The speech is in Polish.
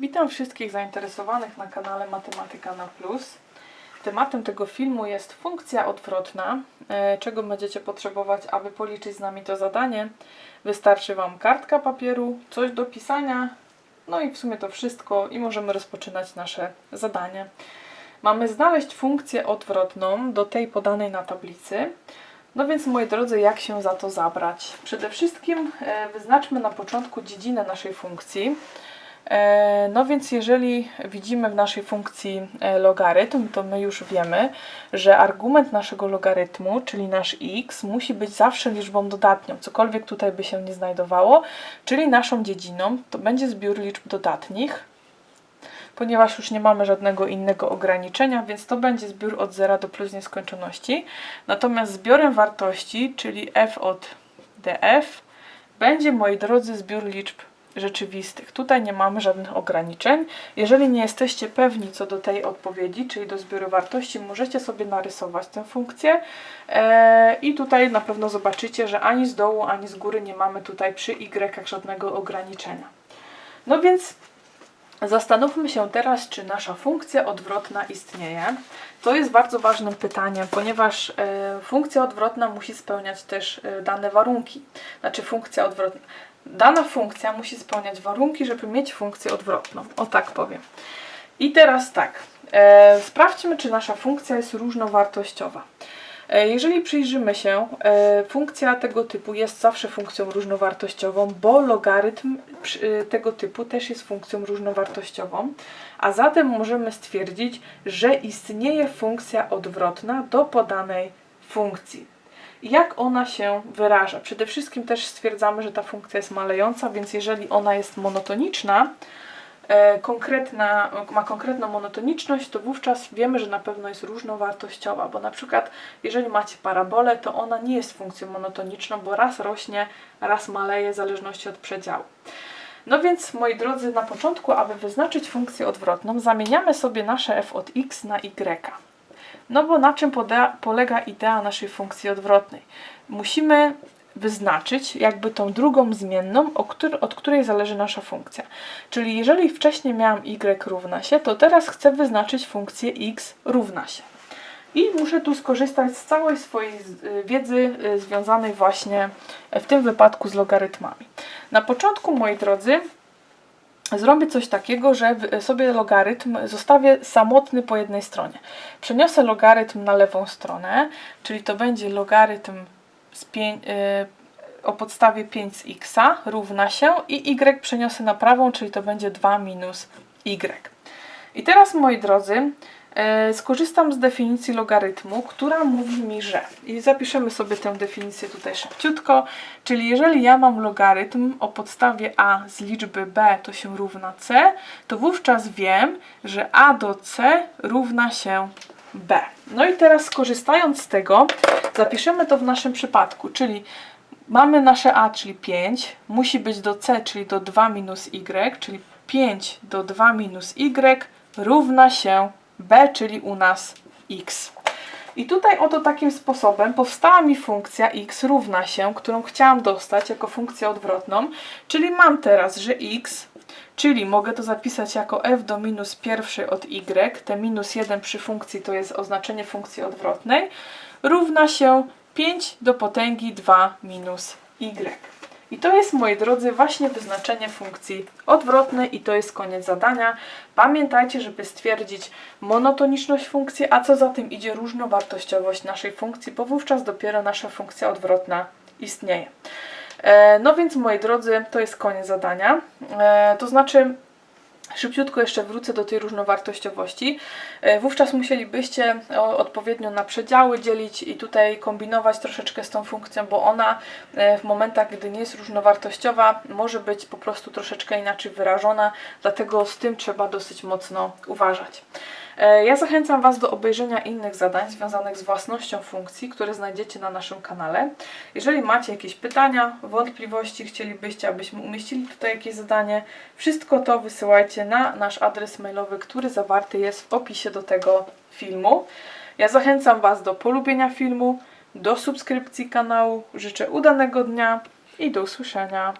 Witam wszystkich zainteresowanych na kanale Matematyka na Plus. Tematem tego filmu jest funkcja odwrotna. E, Czego będziecie potrzebować, aby policzyć z nami to zadanie? Wystarczy Wam kartka papieru, coś do pisania, no i w sumie to wszystko i możemy rozpoczynać nasze zadanie. Mamy znaleźć funkcję odwrotną do tej podanej na tablicy. No więc moi drodzy, jak się za to zabrać? Przede wszystkim e, wyznaczmy na początku dziedzinę naszej funkcji. E, No więc jeżeli widzimy w naszej funkcji e, logarytm, to my już wiemy, że argument naszego logarytmu, czyli nasz x, musi być zawsze liczbą dodatnią, cokolwiek tutaj by się nie znajdowało, czyli naszą dziedziną to będzie zbiór liczb dodatnich, ponieważ już nie mamy żadnego innego ograniczenia, więc to będzie zbiór od 0 do plus nieskończoności. Natomiast zbiorem wartości, czyli f od df, będzie, moi drodzy, zbiór liczb rzeczywistych. Tutaj nie mamy żadnych ograniczeń. Jeżeli nie jesteście pewni co do tej odpowiedzi, czyli do zbioru wartości, możecie sobie narysować tę funkcję e, i tutaj na pewno zobaczycie, że ani z dołu, ani z góry nie mamy tutaj przy y żadnego ograniczenia. No więc Zastanówmy się teraz, czy nasza funkcja odwrotna istnieje. To jest bardzo ważnym pytaniem, ponieważ e, funkcja odwrotna musi spełniać też e, dane warunki. Znaczy funkcja odwrotna. Dana funkcja musi spełniać warunki, żeby mieć funkcję odwrotną. O tak powiem. I teraz tak. E, sprawdźmy, czy nasza funkcja jest różnowartościowa. E, Jeżeli przyjrzymy się, e, funkcja tego typu jest zawsze funkcją różnowartościową, bo logarytm e, tego typu też jest funkcją różnowartościową, a zatem możemy stwierdzić, że istnieje funkcja odwrotna do podanej funkcji. Jak ona się wyraża? Przede wszystkim też stwierdzamy, że ta funkcja jest malejąca, więc jeżeli ona jest monotoniczna, konkretna, ma konkretną monotoniczność, to wówczas wiemy, że na pewno jest różnowartościowa, bo na przykład jeżeli macie parabolę, to ona nie jest funkcją monotoniczną, bo raz rośnie, raz maleje w zależności od przedziału. No więc, moi drodzy, na początku, aby wyznaczyć funkcję odwrotną, zamieniamy sobie nasze f od x na y. No bo na czym polega idea naszej funkcji odwrotnej? Musimy wyznaczyć jakby tą drugą zmienną, od której zależy nasza funkcja. Czyli jeżeli wcześniej miałam y równa się, to teraz chcę wyznaczyć funkcję x równa się. I muszę tu skorzystać z całej swojej y, wiedzy y, związanej właśnie y, w tym wypadku z logarytmami. Na początku, moi drodzy, zrobię coś takiego, że w- sobie logarytm zostawię samotny po jednej stronie. Przeniosę logarytm na lewą stronę, czyli to będzie logarytm y, o podstawie 5 z x równa się i y przeniosę na prawą, czyli to będzie 2 minus y. I teraz, moi drodzy, e, skorzystam z definicji logarytmu, która mówi mi, że i zapiszemy sobie tę definicję tutaj szybciutko, czyli jeżeli ja mam logarytm o podstawie a z liczby b to się równa c, to wówczas wiem, że a do c równa się b. No i teraz skorzystając z tego, zapiszemy to w naszym przypadku, czyli mamy nasze a, czyli 5, musi być do c, czyli do 2 minus y, czyli 5 do 2 minus y równa się b, czyli u nas x. I tutaj oto takim sposobem powstała mi funkcja x równa się, którą chciałam dostać jako funkcję odwrotną, czyli mam teraz, że x, czyli mogę to zapisać jako f do minus pierwszej od y, te minus 1 przy funkcji to jest oznaczenie funkcji odwrotnej, równa się 5 do potęgi 2 minus y. I to jest, moi drodzy, właśnie wyznaczenie funkcji odwrotnej i to jest koniec zadania. Pamiętajcie, żeby stwierdzić monotoniczność funkcji, a co za tym idzie różnowartościowość naszej funkcji, bo wówczas dopiero nasza funkcja odwrotna istnieje. E, No więc, moi drodzy, to jest koniec zadania. E, To znaczy, Szybciutko jeszcze wrócę do tej różnowartościowości. E, Wówczas musielibyście odpowiednio na przedziały dzielić i tutaj kombinować troszeczkę z tą funkcją, bo ona w momentach, gdy nie jest różnowartościowa, może być po prostu troszeczkę inaczej wyrażona, dlatego z tym trzeba dosyć mocno uważać. E, Ja zachęcam Was do obejrzenia innych zadań związanych z własnością funkcji, które znajdziecie na naszym kanale. Jeżeli macie jakieś pytania, wątpliwości, chcielibyście, abyśmy umieścili tutaj jakieś zadanie, wszystko to wysyłajcie na nasz adres mailowy, który zawarty jest w opisie do tego filmu. Ja zachęcam Was do polubienia filmu, do subskrypcji kanału. Życzę udanego dnia i do usłyszenia.